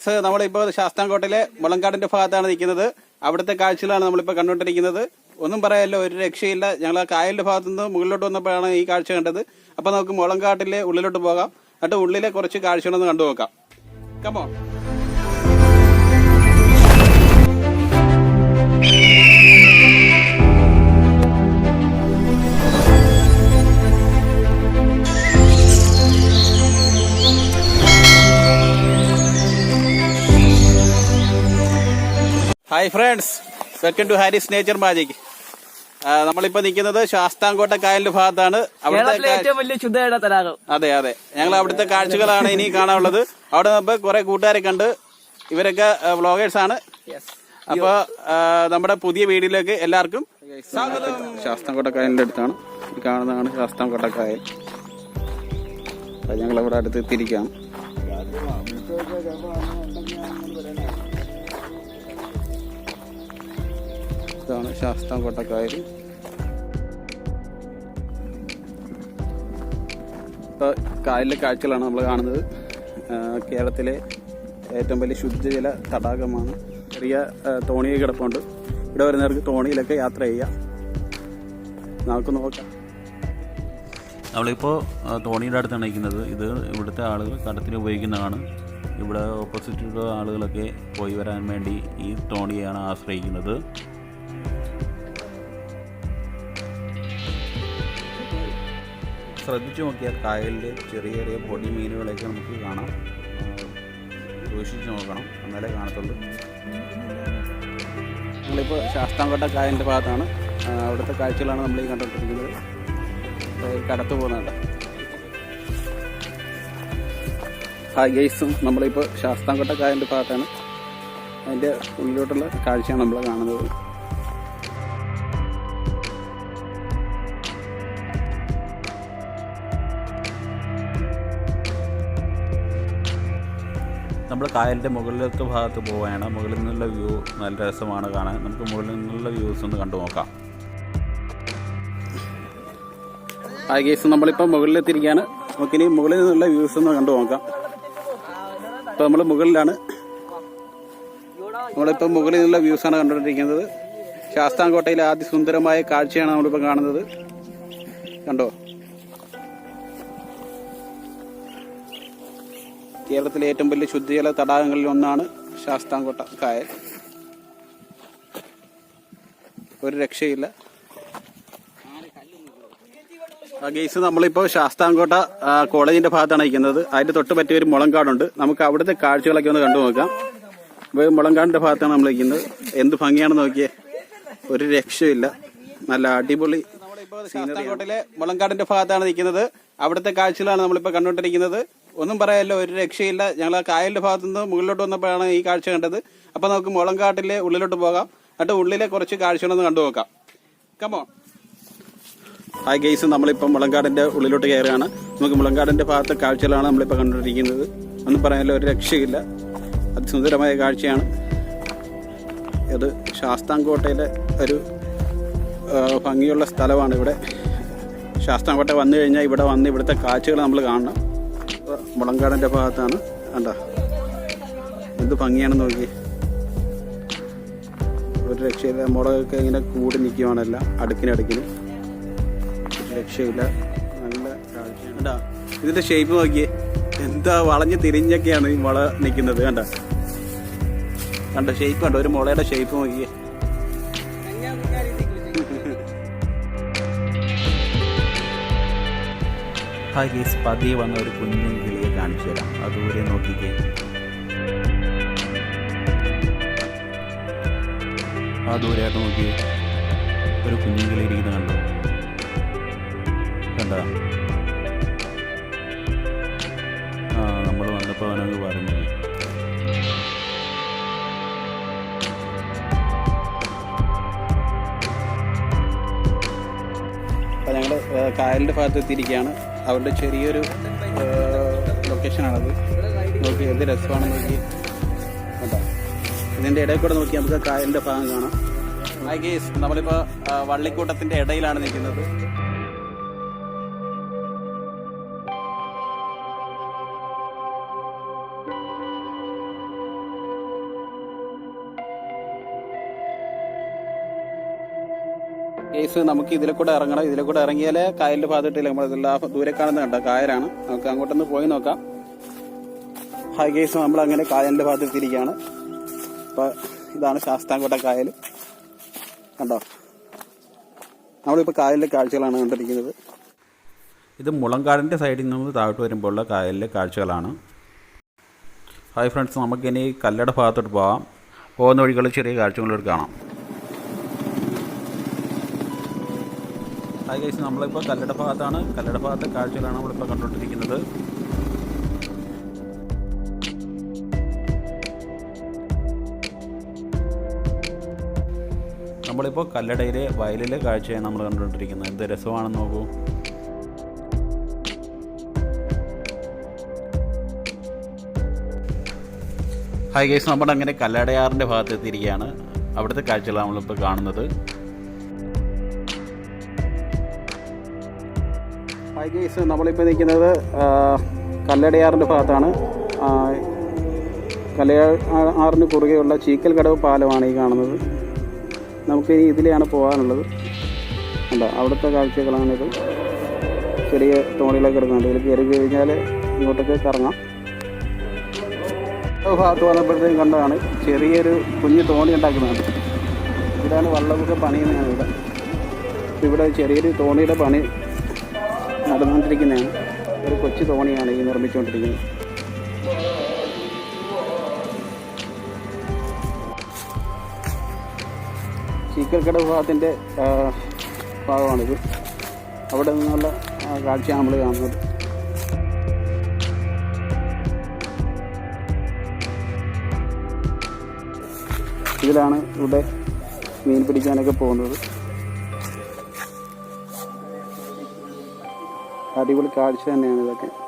Sir നമ്മളിപ്പോൾ ശാസ്താംകോട്ടയിലെ മുളങ്കാടിന്റെ ഭാഗത്താണ് നിൽക്കുന്നത്. അവിടുത്തെ കാഴ്ചകളാണ് നമ്മളിപ്പോൾ കണ്ടുകൊണ്ടിരിക്കുന്നത്. ഒന്നും പറയാമല്ലോ ഒരു രക്ഷയില്ല. ഞങ്ങൾ ആ കായലിന്റെ ഭാഗത്തു നിന്ന് മുകളിലോട്ട് വന്നപ്പോഴാണ് ഈ കാഴ്ച കണ്ടത്. അപ്പൊ നമുക്ക് മുളങ്കാട്ടിലെ ഉള്ളിലോട്ട് പോകാം. എന്നിട്ട് ഉള്ളിലെ കുറച്ച് കാഴ്ചകളൊന്ന് കണ്ടു നോക്കാം hi friends welcome to Haris nature magic നമ്മളിപ്പോ നിൽക്കുന്നത് ശാസ്താംകോട്ട കായലിന്റെ ഭാഗത്താണ്. അവിടുത്തെ ഏറ്റവും വലിയ തടാകം. അതെ അതെ. ഞങ്ങൾ അവിടുത്തെ കാഴ്ചകളാണ് ഇനി കാണാനുള്ളത്. അവിടെ നമുക്ക് കുറെ കൂട്ടുകാരെ കണ്ട് ഇവരൊക്കെ വ്ളോഗേഴ്സ് ആണ്. അപ്പൊ ആ, നമ്മുടെ പുതിയ വീഡിയോയിലേക്ക് എല്ലാവർക്കും ശാസ്താംകോട്ട കായലിന്റെ അടുത്താണ്. കാണുന്നതാണ് ശാസ്താംകോട്ട കായൽ. ഞങ്ങൾ ഇവിടെ അടുത്ത് എത്തിയിരിക്കാം ഇതാണ് കൊട്ടക്കായൽ കായൽ ഇപ്പോൾ കായലിലെ കാഴ്ചകളാണ് നമ്മൾ കാണുന്നത്. കേരളത്തിലെ ഏറ്റവും വലിയ ശുദ്ധജല തടാകമാണ്. ചെറിയ ആ, തോണിയൊക്കെ കിടപ്പുണ്ട്. ഇവിടെ വരുന്നവർക്ക് തോണിയിലൊക്കെ യാത്ര ചെയ്യാം. നമുക്ക് നോക്കാം. നമ്മളിപ്പോൾ തോണിയുടെ അടുത്താണ് നിൽക്കുന്നത്. ഇത് ഇവിടുത്തെ ആളുകൾ കടത്തിന് ഉപയോഗിക്കുന്നതാണ്. ഇവിടെ ഓപ്പോസിറ്റുള്ള ആളുകളൊക്കെ പോയി വരാൻ വേണ്ടി ഈ തോണിയാണ് ആശ്രയിക്കുന്നത്. ശ്രദ്ധിച്ചു നോക്കിയാൽ കായലിൽ ചെറിയ ചെറിയ പൊടി മീനുകളെയൊക്കെ നമുക്ക് കാണാം. സൂക്ഷിച്ച് നോക്കണം. എന്നാലേ കാണത്തുള്ളൂ. നമ്മളിപ്പോൾ ശാസ്താംകോട്ട കായലിന്റെ ഭാഗത്താണ്. അവിടുത്തെ കാഴ്ചകളാണ് നമ്മൾ ഈ കണ്ടുകൊണ്ടിരിക്കുന്നത് കടത്ത് പോകുന്നുണ്ട് ഹായ് ഗേസും നമ്മളിപ്പോൾ ശാസ്താംകോട്ട കായലിന്റെ ഭാഗത്താണ്. അതിന്റെ ഉള്ളിലോട്ടുള്ള കാഴ്ചയാണ് നമ്മൾ കാണുന്നത്. കായലിന്റെ മുകളിലത്തെ ഭാഗത്ത് പോവുകയാണ്. മുകളിൽ നിന്നുള്ള വ്യൂ നല്ല രസമാണ് കാണാൻ. നമുക്ക് മുകളിൽ നിന്നുള്ള വ്യൂസ് ഒന്ന് കണ്ടു നോക്കാം. ആ കേസ് നമ്മളിപ്പോൾ മുകളിലെത്തിയിരിക്കുകയാണ്. നമുക്കിനി മുകളിൽ നിന്നുള്ള വ്യൂസ് ഒന്ന് കണ്ടു നോക്കാം. ഇപ്പോൾ നമ്മൾ മുകളിലാണ്. നമ്മളിപ്പോൾ മുകളിൽ നിന്നുള്ള വ്യൂസാണ് കണ്ടുകൊണ്ടിരിക്കുന്നത്. ശാസ്താംകോട്ടയിലെ അതിസുന്ദരമായ കാഴ്ചയാണ് നമ്മളിപ്പോൾ കാണുന്നത്. കണ്ടോ? കേരളത്തിലെ ഏറ്റവും വലിയ ശുദ്ധജല തടാകങ്ങളിൽ ഒന്നാണ് ശാസ്താംകോട്ട കായൽ. ഒരു രക്ഷയില്ല. ഗെയ്സ് നമ്മളിപ്പോൾ ശാസ്താംകോട്ട കോളേജിന്റെ ഭാഗത്താണ് നിൽക്കുന്നത് അതിന്റെ തൊട്ട് പറ്റിയ ഒരു മുളങ്കാടുണ്ട്. നമുക്ക് അവിടുത്തെ കാഴ്ചകളൊക്കെ ഒന്ന് കണ്ടു നോക്കാം. അപ്പോൾ മുളങ്കാടിന്റെ ഭാഗത്താണ് നമ്മൾ നിൽക്കുന്നത് എന്ത് ഭംഗിയാണെന്ന് നോക്കിയേ. ഒരു രക്ഷയില്ല. നല്ല അടിപൊളി ശാസ്താംകോട്ടയിലെ മുളങ്കാടിന്റെ ഭാഗത്താണ് നിൽക്കുന്നത്. അവിടുത്തെ കാഴ്ചകളാണ് നമ്മളിപ്പോൾ കണ്ടുകൊണ്ടിരിക്കുന്നത്. ഒന്നും പറയാമല്ലോ ഒരു രക്ഷയില്ല. ഞങ്ങൾ കായലിന്റെ ഭാഗത്തു നിന്ന് മുകളിലോട്ട് വന്നപ്പോഴാണ് ഈ കാഴ്ച കണ്ടത്. അപ്പൊ നമുക്ക് മുളങ്കാട്ടിലെ ഉള്ളിലോട്ട് പോകാം. എന്നിട്ട് ഉള്ളിലെ കുറച്ച് കാഴ്ചകളൊന്ന് കണ്ടു നോക്കാം. കമോ ഹായ് ഗെയ്സ് നമ്മളിപ്പം മുളങ്കാടിന്റെ ഉള്ളിലോട്ട് കയറുകയാണ്. നമുക്ക് മുളങ്കാടിന്റെ ഭാഗത്തെ കാഴ്ചകളാണ് നമ്മളിപ്പോൾ കണ്ടുകൊണ്ടിരിക്കുന്നത്. ഒന്നും പറയാനല്ലോ ഒരു രക്ഷയില്ല. അതിസുന്ദരമായ കാഴ്ചയാണ്. ഇത് ശാസ്താംകോട്ടയിലെ ഒരു ഭംഗിയുള്ള സ്ഥലമാണ് ഇവിടെ. ശാസ്താംകോട്ട വന്നു കഴിഞ്ഞാൽ ഇവിടെ വന്ന് ഇവിടുത്തെ കാഴ്ചകൾ നമ്മൾ കാണണം. ഇപ്പൊ മുളങ്കാടിന്റെ ഭാഗത്താണ്. കണ്ട? എന്ത് ഭംഗിയാണെന്ന് നോക്കി. ഒരു രക്ഷയില്ല. മുളകൊക്കെ ഇങ്ങനെ കൂടി നിൽക്കുവാണല്ല അടുക്കിനടുക്കിന് രക്ഷയില്ല. നല്ല കാഴ്ചയാണ്. കണ്ടാ? ഇതിന്റെ ഷേപ്പ് നോക്കിയേ. എന്താ വളഞ്ഞ് തിരിഞ്ഞൊക്കെയാണ് ഈ മുള നിൽക്കുന്നത് കണ്ട? കണ്ട? ഷേപ്പ് കണ്ടോ? ഒരു മുളയുടെ ഷേപ്പ് നോക്കിയേ. ഹായ് ഗേസ് പതിയെ വന്ന ഒരു കുഞ്ഞു കിളിയെ. കാണിച്ചു തരാം അത് ദൂരെ നോക്കിക്കേ. ആ ദൂരെയായിട്ട് നോക്കി ഒരു കുഞ്ഞുങ്ങളെ കിളി ഇരിക്കുന്ന കണ്ടോ? കണ്ടതാ. ആ നമ്മൾ വന്നപ്പോൾ അവനങ്ങ് പറഞ്ഞു. ഞങ്ങൾ കായലിന്റെ ഭാഗത്ത് എത്തിയിരിക്കുകയാണ് അവരുടെ ചെറിയൊരു ലൊക്കേഷൻ ആണത്. നോക്കി എന്ത് രസമാണ് നോക്കി. ഇതിന്റെ ഇടയിൽ കൂടെ നോക്കി നമുക്ക് കായലിന്റെ ഭാഗം കാണാം. ഹായ് ഗേസ് നമ്മളിപ്പോൾ വള്ളിക്കൂട്ടത്തിന്റെ ഇടയിലാണ് നിൽക്കുന്നത്. കേസ് നമുക്ക് ഇതിലെ കൂടെ ഇറങ്ങണം. ഇതിലെ കൂടെ ഇറങ്ങിയാൽ കായലിന്റെ ഭാഗത്തിട്ടില്ല? നമ്മൾ ആ ദൂരെ കാണുന്നുണ്ട് കായലാണ്. നമുക്ക് അങ്ങോട്ടൊന്ന് പോയി നോക്കാം. ഹായ് കേസ് നമ്മൾ അങ്ങനെ കായലിന്റെ ഭാഗത്ത് എത്തിയിരിക്കുകയാണ് അപ്പൊ ഇതാണ് ശാസ്താംകോട്ട കായൽ. കണ്ടോ? നമ്മളിപ്പോൾ കായലിലെ കാഴ്ചകളാണ് കണ്ടിരിക്കുന്നത്. ഇത് മുളങ്കാടിന്റെ സൈഡിൽ നിന്ന് താഴോട്ട് വരുമ്പോഴുള്ള കായലിലെ കാഴ്ചകളാണ്. ഹായ് ഫ്രണ്ട്സ് നമുക്കിനി കല്ലട ഭാഗത്തോട്ട് പോകാം പോകുന്ന വഴികൾ ചെറിയ കാഴ്ചകളോട് കാണാം. ഹായ് ഗൈസ് നമ്മളിപ്പോൾ കല്ലട ഭാഗത്താണ്. കല്ലട ഭാഗത്തെ കാഴ്ചകളാണ് നമ്മളിപ്പോൾ കണ്ടുകൊണ്ടിരിക്കുന്നത്. നമ്മളിപ്പോൾ കല്ലടയിലെ വയലിലെ കാഴ്ചയാണ് നമ്മൾ കണ്ടുകൊണ്ടിരിക്കുന്നത്. എന്ത് രസമാണെന്ന് നോക്കൂ. ഹായ് ഗൈസ് നമ്മൾ അങ്ങനെ കല്ലടയാറിന്റെ ഭാഗത്ത് എത്തിയിരിക്കുകയാണ് അവിടുത്തെ കാഴ്ചകളാണ് നമ്മളിപ്പോൾ കാണുന്നത്. ഹായ് ഗേസ് നമ്മളിപ്പോൾ നിൽക്കുന്നത് കല്ലടയാറിന്റെ ഭാഗത്താണ്. കല്ലടയാറിന് കുറുകെയുള്ള ചീക്കൽ കടവ് പാലമാണ് ഈ കാണുന്നത്. നമുക്ക് ഇതിലെയാണ് പോകാനുള്ളത്. അല്ല അവിടുത്തെ കാഴ്ചകളാണിത് ചെറിയ തോണികളൊക്കെ എടുക്കുന്നുണ്ട്. ഇതിൽ കയറി കഴിഞ്ഞാൽ ഇങ്ങോട്ടൊക്കെ കറങ്ങാം. ഭാഗത്ത് വന്നപ്പോഴത്തേക്കും കണ്ടതാണ് ചെറിയൊരു കുഞ്ഞു തോണി ഉണ്ടാക്കുന്നുണ്ട്. ഇതാണ് വള്ളമൊക്കെ പണിയുന്നതാണ് ഇവിടെ. ഇവിടെ ചെറിയൊരു തോണിയുടെ പണി നടന്നുകൊണ്ടിരിക്കുന്നതാണ്. ഒരു കൊച്ചു തോണിയാണ് ഈ നിർമ്മിച്ചുകൊണ്ടിരിക്കുന്നത്. ചീക്കൽക്കട വിഭാഗത്തിന്റെ ഭാഗമാണിത്. അവിടെ നിന്നുള്ള കാഴ്ചയാണ് നമ്മൾ കാണുന്നത്. ഇതിലാണ് ഇവിടെ മീൻ പിടിക്കാനൊക്കെ പോകുന്നത്. അടിപൊളി കാഴ്ച തന്നെയാണ് ഇതൊക്കെ.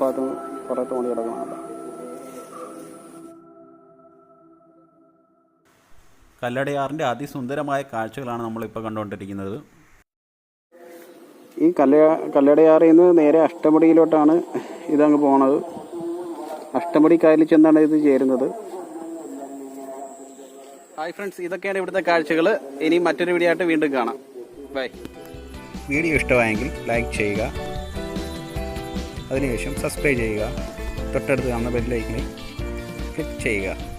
ഭാഗത്ത് കുറേ തോണി കിടക്കുന്നുണ്ട് കല്ലടയാറിന്റെ അതിസുന്ദരമായ കാഴ്ചകളാണ് നമ്മളിപ്പോൾ കണ്ടുകൊണ്ടിരിക്കുന്നത്. ഈ കല്ല കല്ലടയാറിൽ നിന്ന് നേരെ അഷ്ടമുടിയിലോട്ടാണ് ഇതങ്ങ് പോണത്. അഷ്ടമുടി കായലിൽ ചെന്നാണ് ഇത് ചേരുന്നത്. ഹായ് ഫ്രണ്ട്സ് ഇതൊക്കെയാണ് ഇവിടുത്തെ കാഴ്ചകൾ ഇനി മറ്റൊരു വീഡിയോ ആയിട്ട് വീണ്ടും കാണാം. ബൈ വീഡിയോ ഇഷ്ടമായെങ്കിൽ ലൈക്ക് ചെയ്യുക അതിനുശേഷം സബ്സ്ക്രൈബ് ചെയ്യുക. തൊട്ടടുത്ത് കാണുന്ന ബെല്ലൈക്കണിൽ ക്ലിക്ക് ചെയ്യുക.